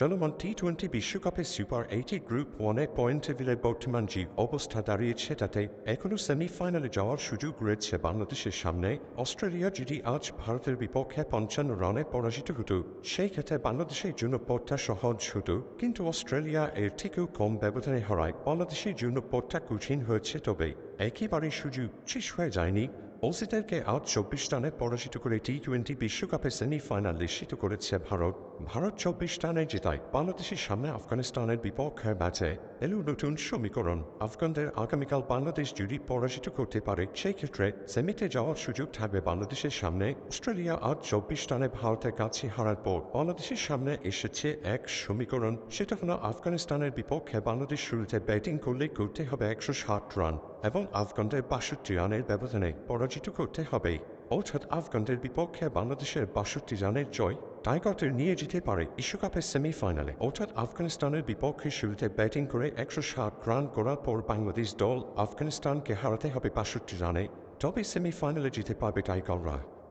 চলমান T twenty বিশ্বকাপে super eight group ওয়ানে পয়েন্ট টেবিলের বর্তমান যে অবস্থা দাঁড়িয়েছে তাতে এখনও সেমিফাইনালে যাওয়ার সুযোগ রয়েছে বাংলাদেশের সামনে। অস্ট্রেলিয়া যদি আজ ভারতের বিপক্ষে পঞ্চান্ন রানে পরাজিত হতো, সেই ক্ষেত্রে বাংলাদেশের জন্য পথটা সহজ হতো। কিন্তু অস্ট্রেলিয়া এর থেকেও কম ব্যবধানে হারায়। বাংলাদেশের জন্য পথটা কঠিন হয়েছে তবে একেবারে সুযোগ শেষ হয়ে যায়নি। অসিদেরকে আজ চব্বিশ রানে পরাজিত করে টি টোয়েন্টি বিশ্বকাপের সেমিফাইনাল নিশ্চিত করেছে ভারত। ভারত চব্বিশ রানে জেতায় বাংলাদেশের সামনে আফগানিস্তানের বিপক্ষে ম্যাচে এলো নতুন সমীকরণ। আফগানদের আগামীকাল বাংলাদেশ যদি পরাজিত করতে পারে, সেই ক্ষেত্রে সেমিতে যাওয়ার সুযোগ থাকবে বাংলাদেশের সামনে। অস্ট্রেলিয়া আজ চব্বিশ রানে ভারতের কাছে হারার পর বাংলাদেশের সামনে এসেছে এক সমীকরণ। সেটা হলো আফগানিস্তানের বিপক্ষে বাংলাদেশ শুরুতে ব্যাটিং করলে করতে হবে একশো ষাট রান এবং আফগানদের বাষট্টি রানের ব্যবধানে পরাজিত করতে হবে। অর্থাৎ আফগানদের বিপক্ষে বাংলাদেশের বাষট্টি রানের জয় টাইগারদের নিয়ে যেতে পারে বিশ্বকাপের সেমিফাইনালে। অর্থাৎ আফগানিস্তানের বিপক্ষে শুরুতে ব্যাটিং করে একশো ষাট রান করার পর বাংলাদেশ দল আফগানিস্তানকে হারাতে হবে বাষট্টি রানে। তবে সেমিফাইনালে জিতে পারবে টাইগাররা।